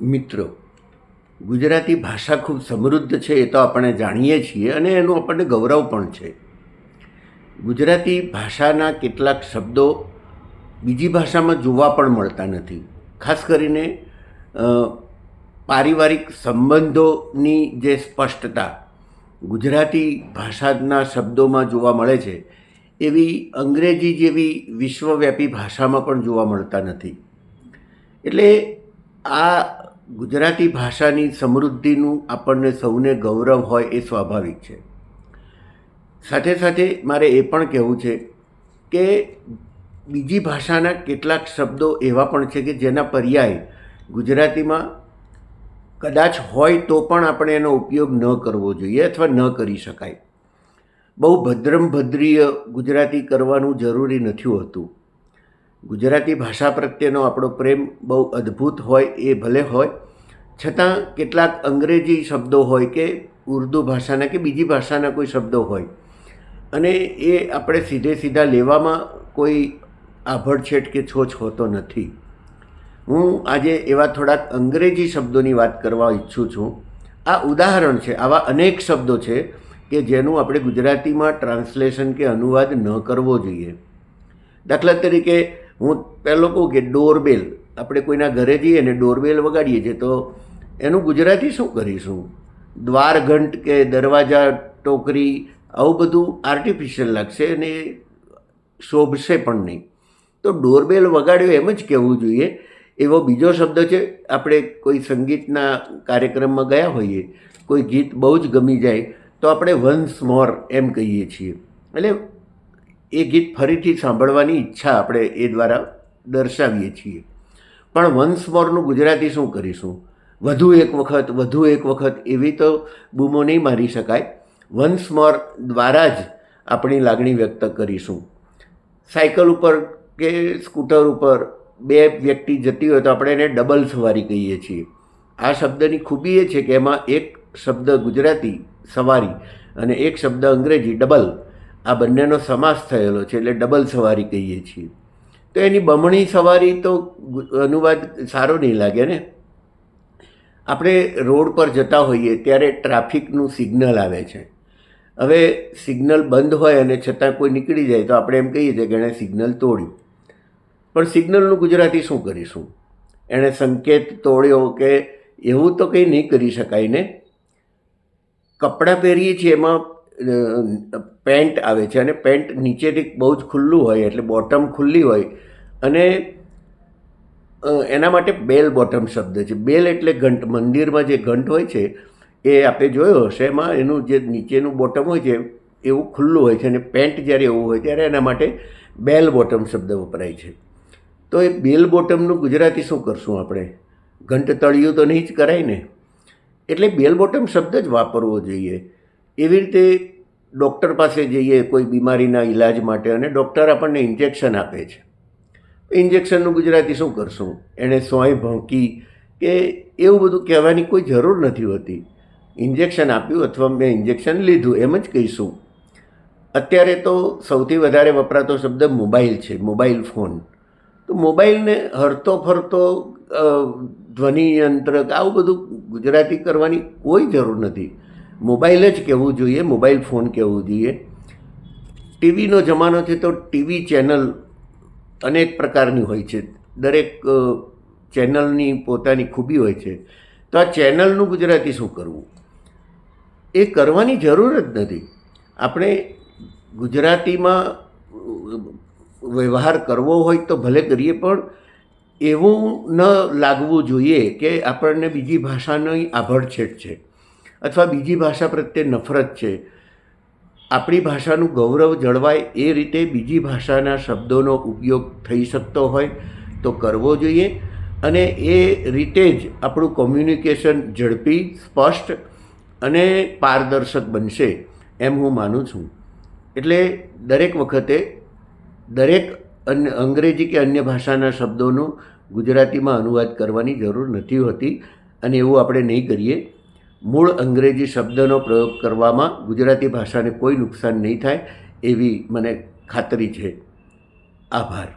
મિત્રો, ગુજરાતી ભાષા ખૂબ સમૃદ્ધ છે એ તો આપણે જાણીએ છીએ અને એનું આપણને ગૌરવ પણ છે. ગુજરાતી ભાષાના કેટલાક શબ્દો બીજી ભાષામાં જોવા પણ મળતા નથી. ખાસ કરીને પારિવારિક સંબંધોની જે સ્પષ્ટતા ગુજરાતી ભાષાના શબ્દોમાં જોવા મળે છે, એવી અંગ્રેજી જેવી વિશ્વવ્યાપી ભાષામાં પણ જોવા મળતા નથી. એટલે આ ગુજરાતી ભાષાની સમૃદ્ધિનું આપણને સૌને ગૌરવ હોય એ સ્વાભાવિક છે. સાથે સાથે મારે એ પણ કહેવું છે કે બીજી ભાષાના કેટલાક શબ્દો એવા પણ છે કે જેના પર્યાય ગુજરાતીમાં કદાચ હોય તો પણ આપણે એનો ઉપયોગ ન કરવો જોઈએ અથવા ન કરી શકાય. બહુ ભદ્રમ ભદ્રીય ગુજરાતી કરવાનું જરૂરી નથી હોતું. ગુજરાતી ભાષા પ્રત્યેનો આપણો પ્રેમ બહુ અદ્ભુત હોય એ ભલે હોય. છતાં કેટલાક અંગ્રેજી શબ્દો હોય કે ઉર્દુ ભાષાના કે બીજી ભાષાના કોઈ શબ્દો હોય. અને એ આપણે સીધે સીધા લેવામાં કોઈ આભડછેટ કે છોછ હોતો નથી. હું આજે એવા થોડાક અંગ્રેજી શબ્દોની વાત કરવા ઈચ્છું છું. આ ઉદાહરણ છે, આવા અનેક શબ્દો છે કે જેનું આપણે ગુજરાતીમાં ટ્રાન્સલેશન કે અનુવાદ ન કરવો જોઈએ. દાખલા તરીકે હું પહેલો કહું કે ડોરબેલ, આપણે કોઈના ઘરે જઈએ ને ડોરબેલ વગાડીએ છીએ, તો એનું ગુજરાતી શું કરીશું? દ્વારઘંટ કે દરવાજા, ટોકરી, આવું બધું આર્ટિફિશિયલ લાગશે અને શોભશે પણ નહીં. તો ડોરબેલ વગાડ્યો એમ જ કહેવું જોઈએ. એવો બીજો શબ્દ છે, આપણે કોઈ સંગીતના કાર્યક્રમમાં ગયા હોઈએ, કોઈ ગીત બહુ જ ગમી જાય, તો આપણે વન્સ મોર એમ કહીએ છીએ. એટલે એ ગીત ફરીથી સાંભળવાની ઈચ્છા આપણે એ દ્વારા દર્શાવીએ છીએ. પણ વન્સ મોરનું ગુજરાતી શું કરીશું? વધુ એક વખત, વધુ એક વખત એવી તો બૂમો નહીં મારી શકાય. વન્સ મોર દ્વારા જ આપણી લાગણી વ્યક્ત કરીશું. સાયકલ ઉપર કે સ્કૂટર ઉપર બે વ્યક્તિ જતી હોય તો આપણે એને ડબલ સવારી કહીએ છીએ. આ શબ્દની ખૂબી એ છે કે એમાં એક શબ્દ ગુજરાતી સવારી અને એક શબ્દ અંગ્રેજી ડબલ. આ બંનેનો સમાસ થયેલો છે એટલે ડબલ સવારી કહીએ છીએ. તો એની બમણી સવારી તો અનુવાદ સારો નહીં લાગે ને. આપણે રોડ પર જતા હોઈએ ત્યારે ટ્રાફિકનું સિગ્નલ આવે છે. હવે સિગ્નલ બંધ હોય અને છતાં કોઈ નીકળી જાય તો આપણે એમ કહીએ છીએ કે એણે સિગ્નલ તોડ્યું. પણ સિગ્નલનું ગુજરાતી શું કરીશું? એણે સંકેત તોડ્યો કે એવું તો કંઈ નહીં કરી શકાય ને. કપડાં પહેરીએ છીએ એમાં પેન્ટ આવે છે અને પેન્ટ નીચેથી બહુ જ ખુલ્લું હોય, એટલે બોટમ ખુલ્લી હોય. અને એના માટે બેલ બોટમ શબ્દ છે. બેલ એટલે ઘંટ. મંદિરમાં જે ઘંટ હોય છે, એ આપણે જોયો હશે, એમાં એનું જે નીચેનું બોટમ હોય છે, એવું ખુલ્લું હોય છે અને પેન્ટ જ્યારે એવું હોય ત્યારે એના માટે બેલ બોટમ શબ્દ વપરાય છે. તો એ બેલ બોટમનું ગુજરાતી શું કરશું આપણે? ઘંટ તળિયું તો નહીં જ કરાય ને? એટલે બેલ બોટમ શબ્દ જ વાપરવો જોઈએ. એવી રીતે ડૉક્ટર પાસે જઈએ કોઈ બીમારીના ઈલાજ માટે અને ડૉક્ટર આપણને ઇન્જેક્શન આપે છે. ઇન્જેક્શનનું ગુજરાતી શું કરશું? એણે સોય ભોંકી કે એવું બધું કહેવાની કોઈ જરૂર નથી હોતી. ઇન્જેક્શન આપ્યું અથવા મેં ઇન્જેક્શન લીધું, એમ જ કહીશું. અત્યારે તો સૌથી વધારે વપરાતો શબ્દ મોબાઈલ છે, મોબાઈલ ફોન. તો મોબાઈલને હરતો ફરતો ધ્વનિયંત્ર આવું બધું ગુજરાતી કરવાની કોઈ જરૂર નથી. મોબાઈલ જ કહેવું જોઈએ, મોબાઈલ ફોન કહેવું જોઈએ. ટીવીનો જમાનો છે તો ટીવી ચેનલ અનેક પ્રકારની હોય છે. દરેક ચેનલની પોતાની ખૂબી હોય છે. તો આ ચેનલનું ગુજરાતી શું કરવું? એ કરવાની જરૂર જ નથી. આપણે ગુજરાતીમાં વ્યવહાર કરવો હોય તો ભલે કરીએ, પણ એવું ન લાગવું જોઈએ કે આપણને બીજી ભાષાની આભડછેટ છે. અથવા બીજી ભાષા પ્રત્યે નફરત છે. આપણી ભાષાનું ગૌરવ જળવાય એ રીતે બીજી ભાષાના શબ્દોનો ઉપયોગ થઈ શકતો હોય તો કરવો જોઈએ અને એ રીતે જ આપણું કોમ્યુનિકેશન ઝડપી, સ્પષ્ટ અને પારદર્શક બનશે એમ હું માનું છું. એટલે દરેક વખતે દરેક અંગ્રેજી કે અન્ય ભાષાના શબ્દોનો ગુજરાતીમાં અનુવાદ કરવાની જરૂર નથી હોતી અને એવું આપણે નહીં કરીએ. મૂળ અંગ્રેજી શબ્દનો પ્રયોગ કરવામાં ગુજરાતી ભાષાને કોઈ નુકસાન નહીં થાય એવી મને ખાતરી છે. આભાર.